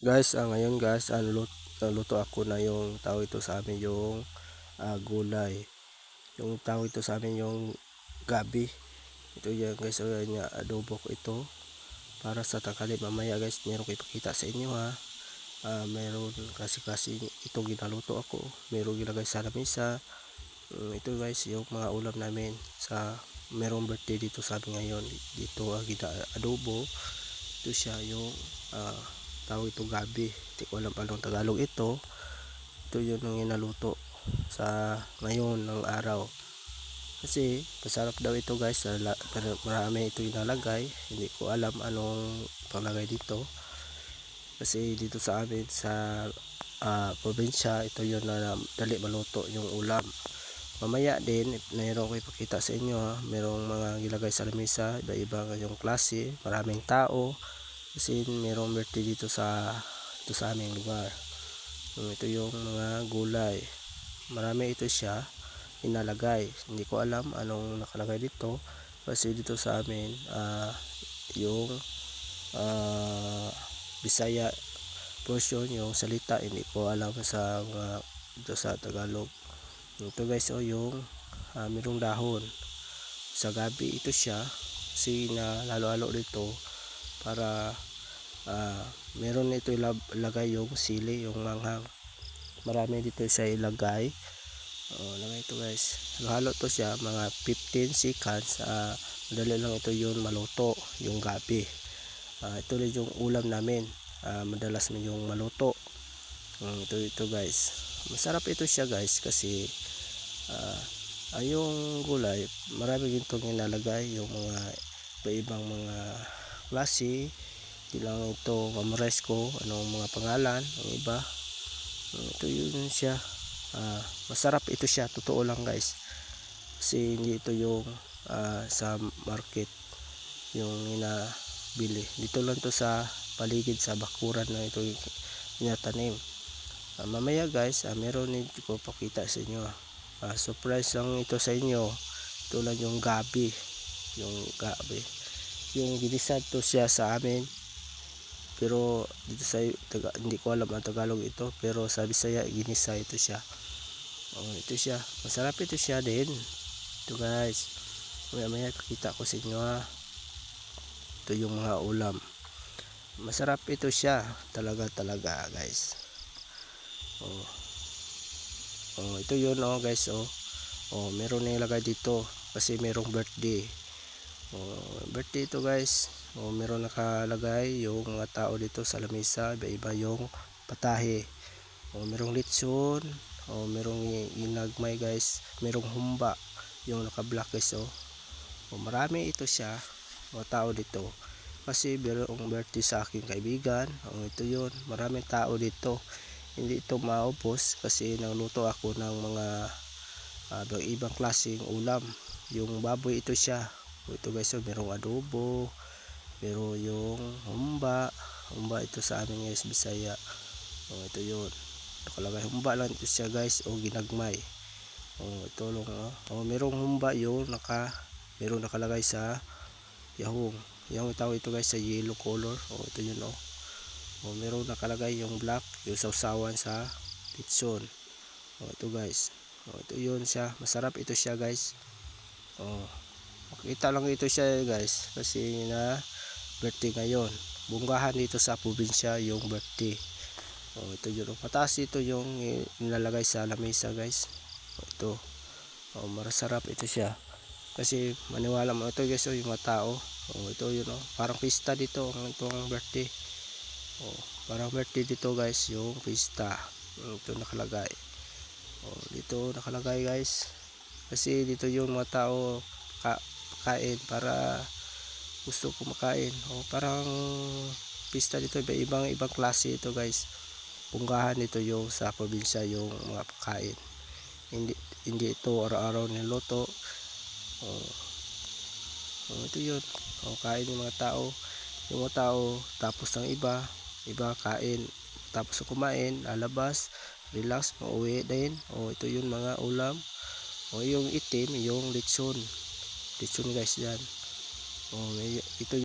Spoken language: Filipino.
Guys, ah, ngayon guys, ah, luto, luto ako na yung tawag ito sa amin yung ah, gulay. Yung tawag ito sa amin yung gabi. Ito yan guys, o yan, adobo ko ito. Para sa tanghali mamaya guys, meron ko ipakita sa inyo ha. Ah, meron kasi kasi ito ginaluto ako. Meron ginagay sa lamesa. Um, ito guys, yung mga ulam namin sa merong birthday dito sa amin ngayon. Dito ah, gina adobo. Ito siya yung ah, tawag ito gabi. Hindi ko alam anong Tagalog ito. Ito yun ang inaluto sa ngayon ng araw. Kasi masarap daw ito guys. Marami ito inalagay. Hindi ko alam anong panglagay dito. Kasi dito sa amin sa uh, probinsya ito yun na dali maluto yung ulam. Mamaya din mayroon ko ipakita sa inyo ha. merong mga gilagay sa lamesa iba iba yung klase maraming tao kasi mayroong birthday dito sa ito sa aming lugar. Ito yung mga gulay. Marami ito siya inalagay. Hindi ko alam anong nakalagay dito. Kasi dito sa amin uh, yung uh, Bisaya portion yung salita hindi ko alam sa uh, dito sa Tagalog. Ito guys oh yung uh, mayroong dahon. Sa gabi ito siya. Kasi na lalo-halo dito para uh, meron nito ilagay yung sili yung manghang. Marami dito sa ilagay. Oh, lagay ito guys. Halo to siya mga 15 seconds. Uh, madali lang ito yun maluto yung gabi. Uh, ito rin yung ulam namin. Uh, madalas mo yung maluto. Um, ito ito guys. Masarap ito siya guys kasi uh, ay yung gulay marami din itong inalagay yung mga iba-ibang mga klase. Hindi lang ito memorize ko anong mga pangalan ang iba. Ito yun siya. Uh, masarap ito siya totoo lang guys. Kasi hindi ito yung uh, sa market yung inabili. Dito lang to sa paligid sa bakuran na ito yung inatanim uh, mamaya guys uh, meron din ko pakita sa inyo uh, surprise lang ito sa inyo. Ito lang yung gabi. Yung gabi yung ginisad to siya sa amin. Pero dito sa taga, hindi ko alam ang Tagalog ito pero sa Bisaya ginisa ito siya. Oh, ito siya. Masarap ito siya din. Ito guys. Maya maya kakita ko sa inyo ha. Ito yung mga ulam. Masarap ito siya. Talaga talaga guys. Oh, oh ito yun oh guys oh. Oh meron na ilagay dito kasi merong birthday oh, birthday ito guys. Oh, meron nakalagay yung mga tao dito sa lamesa iba iba yung patahe. Oh, merong litson oh, merong inagmay guys. Merong humba yung naka black guys oh. oh marami ito siya mga tao dito. Kasi merong birthday sa aking kaibigan. Oh, ito yun. Maraming tao dito. Hindi ito maubos kasi nagluto ako ng mga uh, ibang klaseng ulam. Yung baboy ito siya ito guys so merong adobo pero yung humba. Humba ito sa amin guys bisaya. Oh, ito yun. Nakalagay humba lang ito siya guys o oh, ginagmay. Oh, ito lang oh. oh merong humba yung naka merong nakalagay sa yahong. Yung tawag ito guys sa yellow color. Oh ito yun oh. Oh merong nakalagay yung black yung sausawan sa pitson oh ito guys. Oh ito yun siya. Masarap ito siya guys. Oh makita lang ito siya guys. Kasi na birthday ngayon. Bunggahan dito sa probinsya yung birthday. Oh, ito yun. Mataas ito yung nilalagay sa lamesa guys. Oh, ito. Oh, marasarap ito siya. Kasi maniwala mo ito guys oh, yung mga tao. Oh, ito yun oh, parang pista dito ang itong birthday. Oh, parang birthday dito guys yung pista. Oh, ito nakalagay. Oh, dito nakalagay guys. Kasi dito yung mga tao ka kain para gusto kumakain. O parang pista dito iba ibang ibang klase ito guys. Punggahan dito yung sa probinsya yung mga pagkain. Hindi hindi ito araw-araw niluto o, o ito yun. O kain ng mga tao. Yung mga tao tapos ng iba. Iba kain. Tapos kumain lalabas relax mauwi din. O ito yun mga ulam. O yung itim yung lechon lechon guys yan. Oh ito